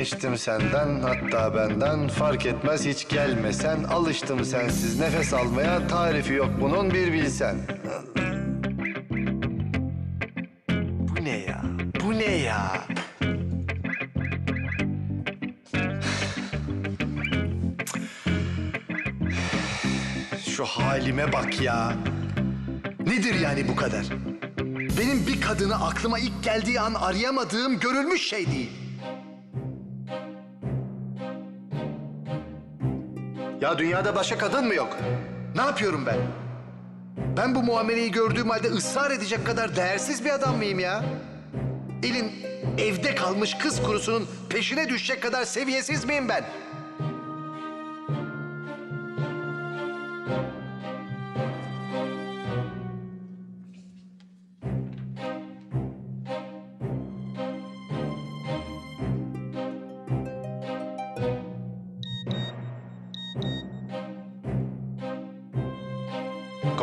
Geçtim senden hatta benden fark etmez hiç gelmesen Alıştım sensiz nefes almaya tarifi yok bunun bir bilsen Bu ne ya? Bu ne ya? Şu halime bak ya. Nedir yani bu kadar? Benim bir kadını aklıma ilk geldiği an arayamadığım görülmüş şey değil. Ya dünyada başka kadın mı yok? Ne yapıyorum ben? Ben bu muameleyi gördüğüm halde ısrar edecek kadar değersiz bir adam mıyım ya? Elin evde kalmış kız kurusunun peşine düşecek kadar seviyesiz miyim ben?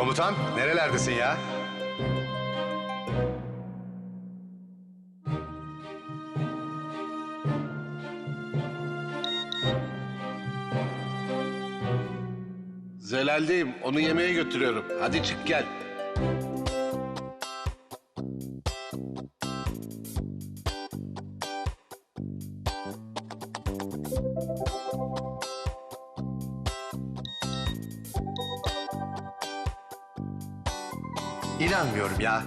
Komutan, nerelerdesin ya? Zelal'deyim. Onu yemeğe götürüyorum. Hadi çık gel. İnanmıyorum ya.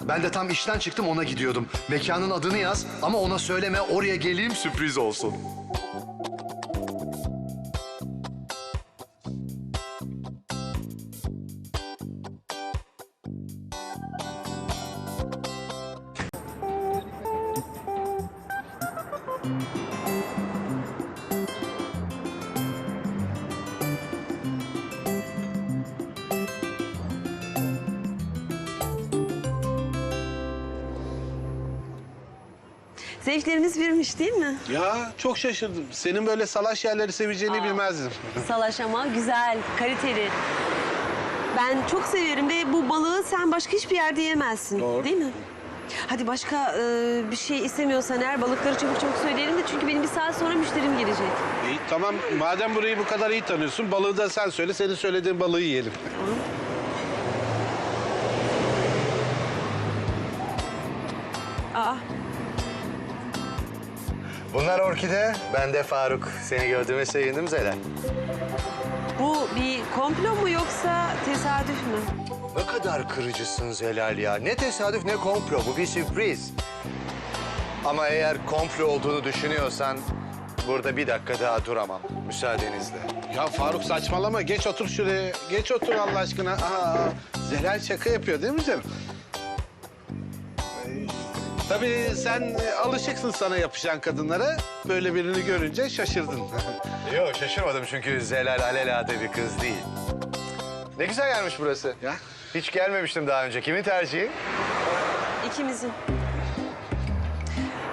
Ben de tam işten çıktım ona gidiyordum. Mekanın adını yaz ama ona söyleme oraya geleyim sürpriz olsun. Zevklerimiz birmiş değil mi? Ya çok şaşırdım. Senin böyle salaş yerleri seveceğini bilmezdim. Salaş ama güzel, kaliteli. Ben çok severim ve bu balığı sen başka hiçbir yerde yemezsin. Doğru. Değil mi? Hadi başka e, bir şey istemiyorsan eğer balıkları çabuk çabuk söyleyelim de çünkü benim bir saat sonra müşterim gelecek. İyi, tamam madem burayı bu kadar iyi tanıyorsun balığı da sen söyle. Senin söylediğin balığı yiyelim. Aa, Bunlar Orkide, ben de Faruk. Seni gördüğüme sevindim Zelal. bu bir komplo mu yoksa tesadüf mü? Ne kadar kırıcısın Zelal ya. Ne tesadüf ne komplo. Bu bir sürpriz. Ama eğer komplo olduğunu düşünüyorsan burada bir dakika daha duramam. Müsaadenizle. Ya Faruk saçmalama. Geç otur şuraya. Geç otur Allah aşkına. Aa, Zelal şaka yapıyor değil mi canım? Tabii sen e, alışıksın sana yapışan kadınlara. Böyle birini görünce şaşırdın. Yok şaşırmadım çünkü Zelal alelade bir kız değil. Ne güzel yermiş burası. ya Hiç gelmemiştim daha önce. Kimin tercihi? İkimizin.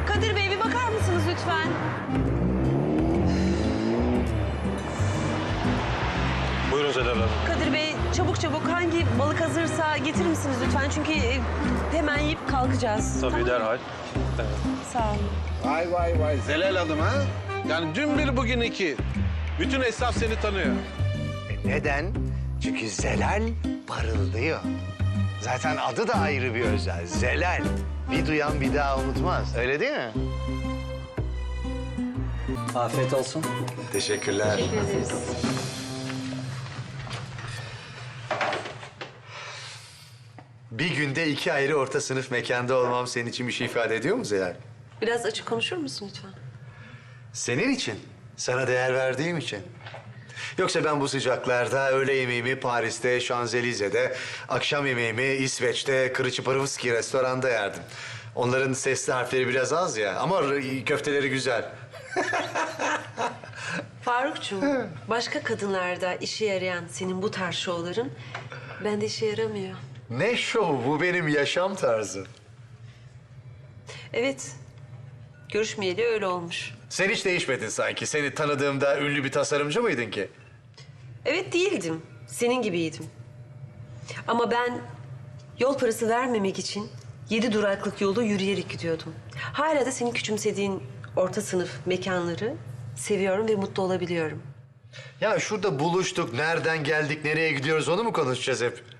Kadir Bey bir bakar mısınız lütfen? Buyurun Zelal Hanım. Çabuk çabuk hangi balık hazırsa getirir misiniz lütfen? Çünkü e, hemen yiyip kalkacağız. Tabii Tamam. derhal. Evet. Sağ olun. vay vay vay. Zelal Hanım ha? Yani dün bir bugün iki. Bütün esnaf seni tanıyor. E neden? Çünkü Zelal parıldıyor. Zaten adı da ayrı bir özel. Zelal. Bir duyan bir daha unutmaz. Öyle değil mi? Afiyet olsun. Teşekkürler. Teşekkür ederiz. Bir günde iki ayrı orta sınıf mekanda olmam senin için bir şey ifade ediyor mu Zelal? Biraz açık konuşur musun lütfen? Senin için. Sana değer verdiğim için. Yoksa ben bu sıcaklarda öğle yemeğimi Paris'te, Şanzelize'de, akşam yemeğimi İsveç'te, Kırıçıpırıvski restoranda yerdim. Onların sesli harfleri biraz az ya ama köfteleri güzel. Farukcuğum, başka kadınlarda işe yarayan senin bu tarz şovların bende işe yaramıyor. Ne şov bu benim yaşam tarzım. Evet, görüşmeyeli öyle olmuş. Sen hiç değişmedin sanki. Seni tanıdığımda ünlü bir tasarımcı mıydın ki? Evet değildim, senin gibiydim. Ama ben yol parası vermemek için yedi duraklık yolu yürüyerek gidiyordum. Hala da senin küçümsediğin orta sınıf mekanları seviyorum ve mutlu olabiliyorum. Ya şurada buluştuk, nereden geldik, nereye gidiyoruz onu mu konuşacağız hep?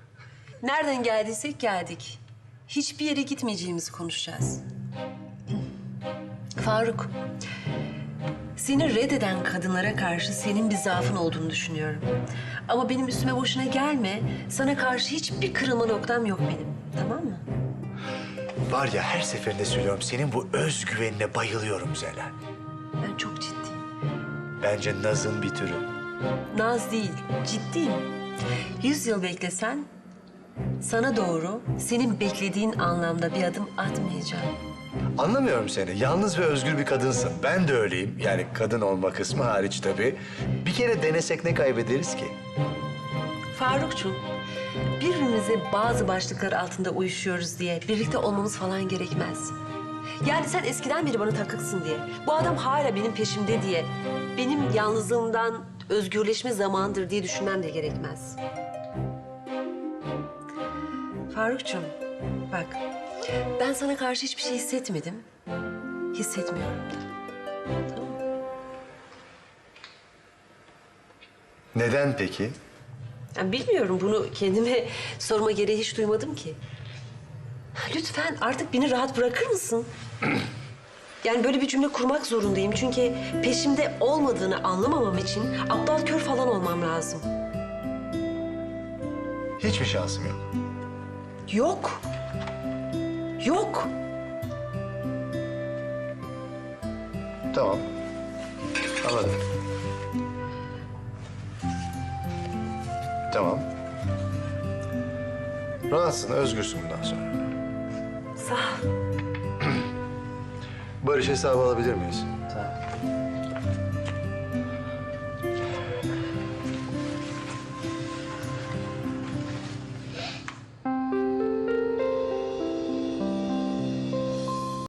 Nereden geldiysek geldik. Hiçbir yere gitmeyeceğimizi konuşacağız. Faruk, seni reddeden kadınlara karşı senin bir zaafın olduğunu düşünüyorum. Ama benim üstüme boşuna gelme. Sana karşı hiçbir kırılma noktam yok benim. Tamam mı? Var ya her seferinde söylüyorum senin bu özgüvenine bayılıyorum Zelal. Ben çok ciddiyim. Bence Naz'ın bir türü. Naz değil, ciddiyim. Yüz yıl beklesen sana doğru senin beklediğin anlamda bir adım atmayacağım. Anlamıyorum seni. Yalnız ve özgür bir kadınsın. Ben de öyleyim. Yani kadın olma kısmı hariç tabii. Bir kere denesek ne kaybederiz ki? Farukcuğum, birbirimize bazı başlıklar altında uyuşuyoruz diye birlikte olmamız falan gerekmez. Yani sen eskiden beri bana takıksın diye, bu adam hala benim peşimde diye, benim yalnızlığımdan özgürleşme zamandır diye düşünmem de gerekmez. Farukcuğum, bak ben sana karşı hiçbir şey hissetmedim, hissetmiyorum da. Tamam mı? Neden peki? Yani bilmiyorum bunu kendime sorma gereği hiç duymadım ki. Lütfen artık beni rahat bırakır mısın? Yani böyle bir cümle kurmak zorundayım çünkü peşimde olmadığını anlamamam için aptal kör falan olmam lazım. Hiçbir şansım yok. Yok. Yok. Tamam. Anladım. Tamam. Rahatsın, özgürsün bundan sonra. Sağ ol. Barış hesabı alabilir miyiz?